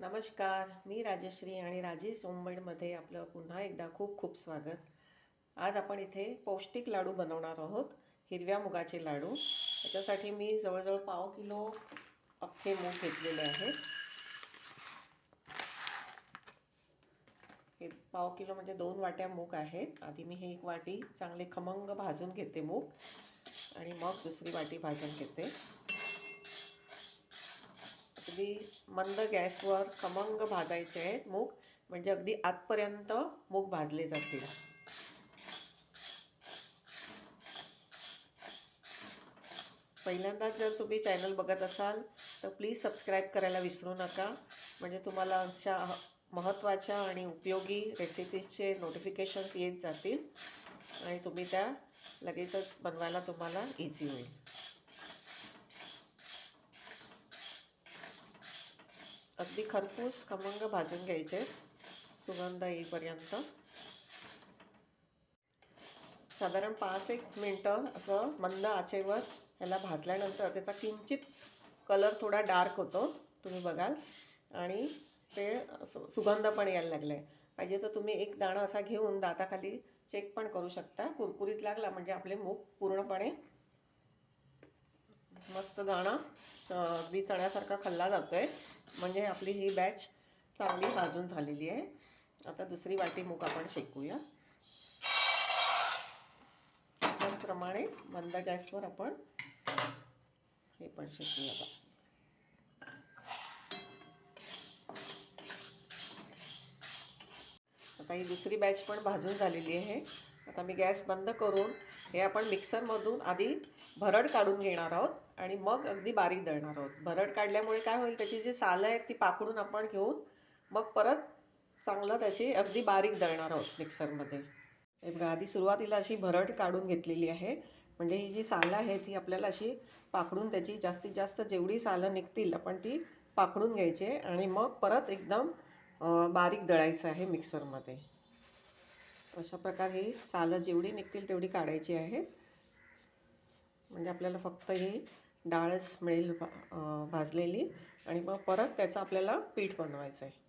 नमस्कार मी राजश्री आणि राजेश ओंबडमध्ये आपलं पुन्हा एकदा खूप खूप स्वागत. आज आपण इथे पौष्टिक लाडू बनवणार आहोत हिरव्या मुगाचे लाडू. त्याच्यासाठी मी जवळजवळ पाव किलो अख्खे मूग घेतलेले आहेत. हे पाव किलो म्हणजे दोन वाट्या मूग आहेत. आधी मी हे एक वाटी चांगले खमंग भाजून घेते मूग आणि मग दुसरी वाटी भाजून घेते. अगदी मंद गॅसवर खमंग भाजायचे आहेत मूग म्हणजे अगदी आतपर्यंत मूग भाजले जातील. पहिल्यांदाच जर तुम्ही चॅनल बघत असाल तर प्लीज सबस्क्राईब करायला विसरू नका. म्हणजे तुम्हाला अशा महत्त्वाच्या आणि उपयोगी रेसिपीजचे नोटिफिकेशन्स येत जातील आणि तुम्ही त्या लगेचच बनवायला तुम्हाला इझी होईल. अगदी खरपूस खमंग भाजून घ्यायचे सुगंध येईपर्यंत साधारण पाच एक मिनटं असं मंद आचेवर ह्याला भाजल्यानंतर त्याचा किंचित कलर थोडा डार्क होतो तुम्ही बघाल. आणि ते सुगंध पण यायला लागलं आहे पाहिजे तर तुम्ही एक दाणा असा घेऊन दाताखाली चेक पण करू शकता. कुरकुरीत लागला म्हणजे आपले मूग पूर्णपणे मस्त दाणा अगदी चण्यासारखा खाल्ला जातो आहे म्हणजे आपली ही बॅच चांगली भाजून झालेली आहे. आता दुसरी वाटी मूग आपण शेकूया. अशाच प्रमाणे मंद गॅसवर आपण हे पण शेकूया आता ही दुसरी बॅच पण भाजून झालेली आहे. आता मी गॅस बंद करून हे आपण मिक्सरमधून आधी भरड काढून घेणार आहोत आणि मग अगदी बारीक दळणार आहोत. भरड काढल्यामुळे काय होईल त्याची जी सालं आहेत ती पाकडून आपण घेऊन मग परत चांगलं त्याची अगदी बारीक दळणार आहोत मिक्सरमध्ये. हे बघा आधी सुरुवातीला अशी भरड काढून घेतलेली आहे. म्हणजे ही जी सालं आहे ती आपल्याला अशी पाकडून त्याची जास्तीत जास्त जेवढी सालं निघतील आपण ती पाकडून घ्यायची आणि मग परत एकदम बारीक दळायचं आहे मिक्सरमध्ये. अशा प्रकारे ही सालं जेवढी निघतील तेवढी काढायची आहेत. म्हणजे आपल्याला फक्त ही डाळच मिळेल भाजलेली आणि मग परत त्याचं आपल्याला पीठ बनवायचं आहे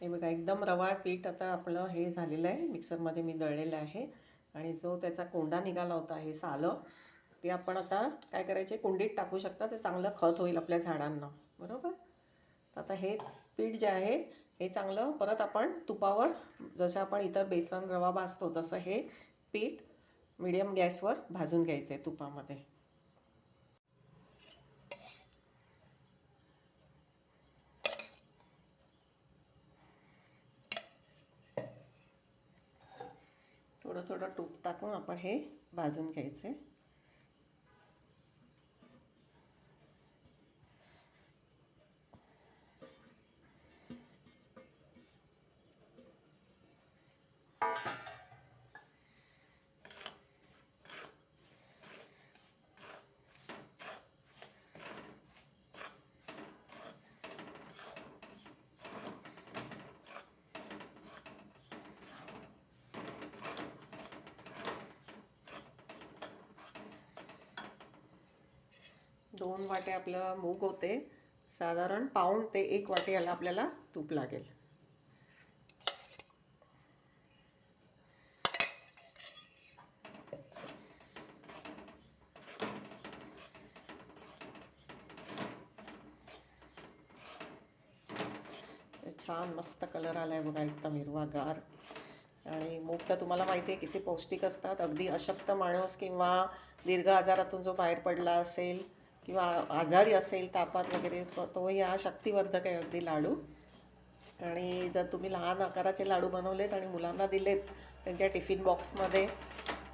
हे बघा एकदम रवाळ पीठ आता आपलं हे झालेलं आहे. मिक्सरमध्ये मी दळलेलं आहे आणि जो त्याचा कोंडा निघाला होता हे सालं ते आपण आता काय करायचे? कुंडीत टाकू शकता ते चांगलं खत होईल आपल्या झाडांना. बरोबर? तर आता हे पीठ जे आहे हे चांगलं. परत आपण तुपावर जसं आपण इतर बेसन रवा भाजतो तसं हे पीठ मिडियम गॅसवर भाजून घ्यायचं आहे तुपामध्ये. थोडं थोडं तूप टाकून आपण हे भाजून घ्यायचं आहे दोन वाटे आपलं मूग होते. साधारण पाऊण ते एक वाटे याला आपल्याला तूप लागेल. छान मस्त कलर आला आहे बघा एकदम हिरवागार. आणि मूग तर तुम्हाला माहिती आहे किती पौष्टिक असतात. अगदी अशक्त माणूस किंवा दीर्घ आजारातून जो बाहेर पडला असेल किंवा आजारी असेल तापात वगैरे तो या शक्तिवर्धक आहे अगदी लाडू. आणि जर तुम्ही लहान आकाराचे लाडू बनवलेत आणि मुलांना दिलेत त्यांच्या टिफिन बॉक्समध्ये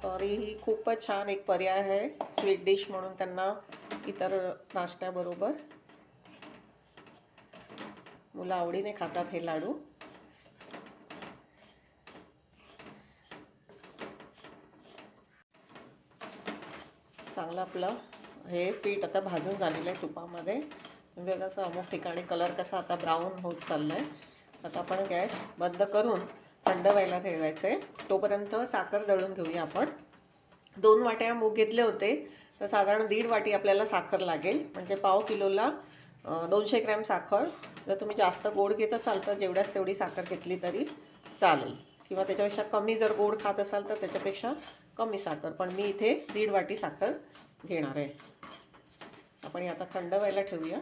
तरीही खूपच छान एक पर्याय आहे. स्वीट डिश म्हणून त्यांना इतर नाश्त्याबरोबर. मुलं आवडीने खातात हे लाडू. चांगलं आपलं हे पीठ आता भाजून झालेलं आहे तुपामध्ये. म्हणजे असं अमुक ठिकाणी कलर कसा आता ब्राऊन होत चाललं आहे आता आपण गॅस बंद करून थंड व्हायला ठेवायचं आहे तोपर्यंत साखर दळून घेऊया आपण. दोन वाट्या मूग घेतले होते तर साधारण दीड वाटी आपल्याला साखर लागेल. म्हणजे पाव किलोला दोनशे ग्रॅम साखर. जर तुम्ही जास्त गोड घेत असाल तर जेवढ्याच तेवढी साखर घेतली तरी चालेल. किंवा त्याच्यापेक्षा कमी जर गोड खात असाल तर त्याच्यापेक्षा कमी साखर. पण मी इथे दीड वाटी साखर घेणार आहे. आपण हे आता थंड व्हायला ठेवूया.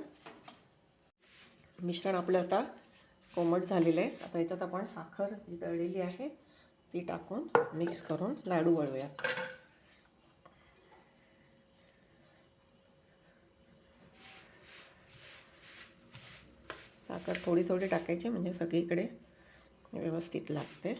मिश्रण आपलं आता कोमट झालेलं आहे. आता याच्यात आपण साखर जी दळलेली आहे ती टाकून मिक्स करून लाडू वळूया साखर थोडी थोडी टाकायची म्हणजे सगळीकडे व्यवस्थित लागते.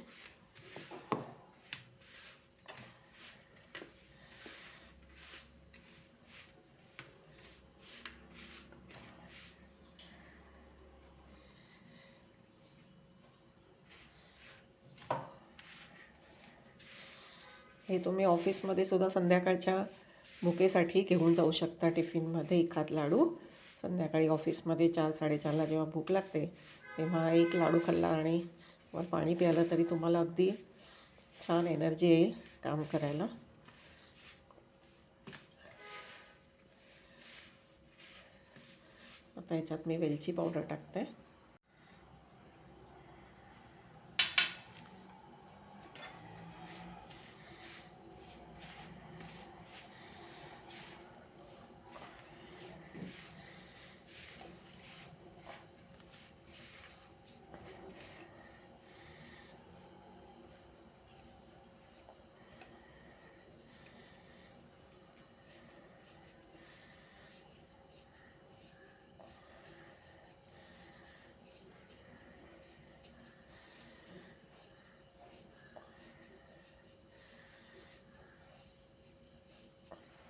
हे तुम्ही ऑफिसमध्ये सुद्धा संध्याकाळच्या भुकेसाठी घेऊन जाऊ शकता टिफिनमध्ये एखाद लाडू. संध्याकाळी ऑफिसमध्ये चार साडेचारला जेव्हा भूक लागते तेव्हा एक लाडू खाल्ला आणि वर पाणी प्यायलं तरी तुम्हाला अगदी छान एनर्जी येईल काम करायला. आता याच्यात मी वेलची पावडर टाकते.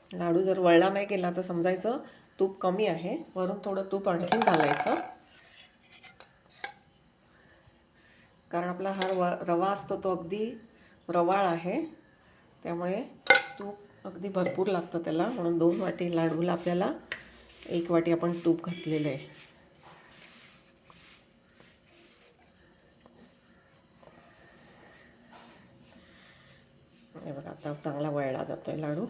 लाडू जर वळला नाही गेला तर समजायचं तूप कमी आहे. वरून थोडं तूप आणखीन घालायचं. कारण आपला हा रवा रवा असतो तो अगदी रवाळ आहे. त्यामुळे तूप अगदी भरपूर लागतं त्याला. म्हणून दोन वाटी लाडूला आपल्याला एक वाटी आपण तूप घातलेलं आहे. हे बघा आता चांगला वळला जातो आहे लाडू.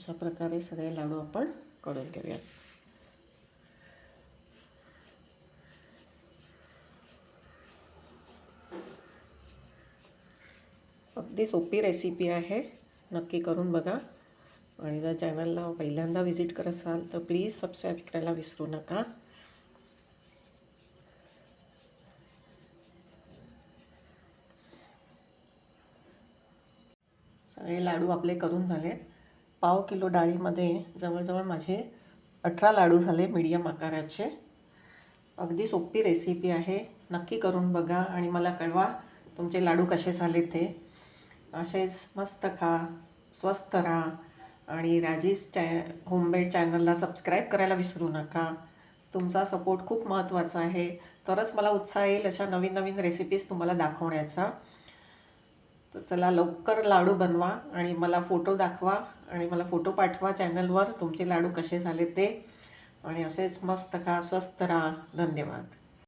अशा प्रकारे सगळे लाडू आपण करून घेऊयात. अगदी सोपी रेसिपी आहे. नक्की करून बघा. आणि जर चॅनलला पहिल्यांदा व्हिजिट करत असाल तर प्लीज सबस्क्राईब करायला विसरू नका. सगळे लाडू आपले करून झालेत. पाव किलो डाळीमध्ये जवळजवळ माझे अठरा लाडू झाले मीडियम आकाराचे. अगदी सोपी रेसिपी आहे. नक्की करून बघा आणि मला कळवा तुमचे लाडू कसे झाले ते. असेच मस्त खा स्वस्त राहा आणि राजीस चॅ होममेड चॅनलला सबस्क्राईब करायला विसरू नका. तुमचा सपोर्ट खूप महत्त्वाचा आहे. तरच मला उत्साह येईल अशा नवीन नवीन रेसिपीज तुम्हाला दाखवण्याचा. तर चला लवकर लाडू बनवा आणि मला फोटो दाखवा आणि मला फोटो पाठवा चॅनलवर. तुमचे लाडू कसे झाले ते. आणि असेच मस्त खा स्वस्त राहा. धन्यवाद.